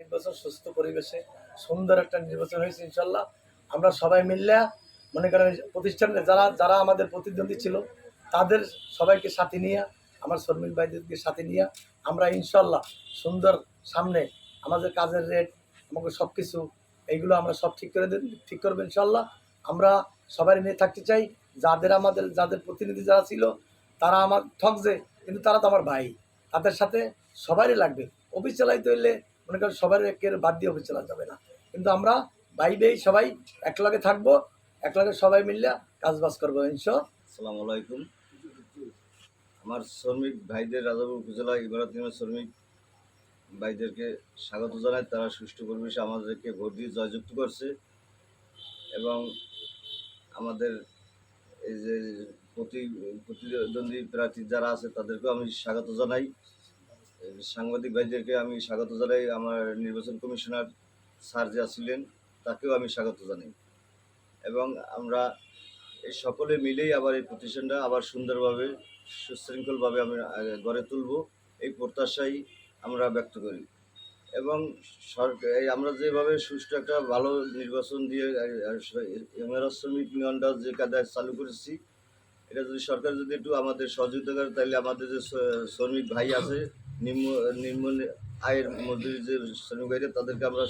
নির্বাচন, সুস্থ পরিবেশে সুন্দর একটা নির্বাচন হয়েছে, ইনশাল্লাহ। আমরা সবাই মিললে, মনে করেন প্রতিষ্ঠানে যারা যারা আমাদের প্রতিদ্বন্দ্বী ছিল, তাদের সবাইকে সাথে নিয়ে, আমার শ্রমিক ভাইদেরকে সাথে নিয়ে, আমরা ইনশাল্লাহ সুন্দর সামনে আমাদের কাজের রেট আমাকে সব কিছু এইগুলো আমরা সব ঠিক করে দেন ঠিক করব, ইনশাল্লাহ। আমরা সবাই নিয়ে থাকতে চাই, যাদের আমাদের, যাদের প্রতিনিধি যারা ছিল, তারা আমার ঠকছে কিন্তু তারা তো আমার ভাই। তাদের সাথে সবারই লাগবে। অফিস চালাইতে হইলে মনে করেন সবার একের বাদ দিয়ে অফিস চালাতে হবে না। কিন্তু আমরা ভাই সবাই একলাগে থাকব, একলগে সবাই মিললে কাজ বাজ করব ইনশা আসসালামু আলাইকুম। আমার শ্রমিক ভাইদের রাজাপুর উপজেলা ইবারত শ্রমিক ভাইদেরকে স্বাগত জানাই। তারা সুষ্ঠু পরিবেশে আমাদেরকে ভোট দিয়ে জয়যুক্ত করছে এবং আমাদের এই যে প্রতি প্রতিদ্বন্দ্বী প্রার্থী যারা আছে তাদেরকেও আমি স্বাগত জানাই। সাংবাদিক ভাইদেরকে আমি স্বাগত জানাই। আমার নির্বাচন কমিশনার স্যার যা ছিলেন তাকেও আমি স্বাগত জানাই। এবং আমরা এই সকলে মিলেই আবার এই প্রতিষ্ঠানটা আবার সুন্দরভাবে, সুশৃঙ্খলভাবে আমি গড়ে তুলব, এই প্রত্যাশাই আমরা ব্যক্ত করি। এবং সরকার এই আমরা যেভাবে সুষ্ঠু একটা ভালো নির্বাচন দিয়ে শ্রমিক নিয়নটা যে কায়দায় চালু করেছি, এটা যদি সরকার যদি একটু আমাদের সহযোগিতা করে, তাহলে আমাদের যে শ্র- শ্রমিক ভাই আছে নিম্ন নিম্ন আয়ের মধ্যে যে শ্রমিক তাদেরকে আমরা